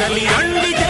కదలి రండి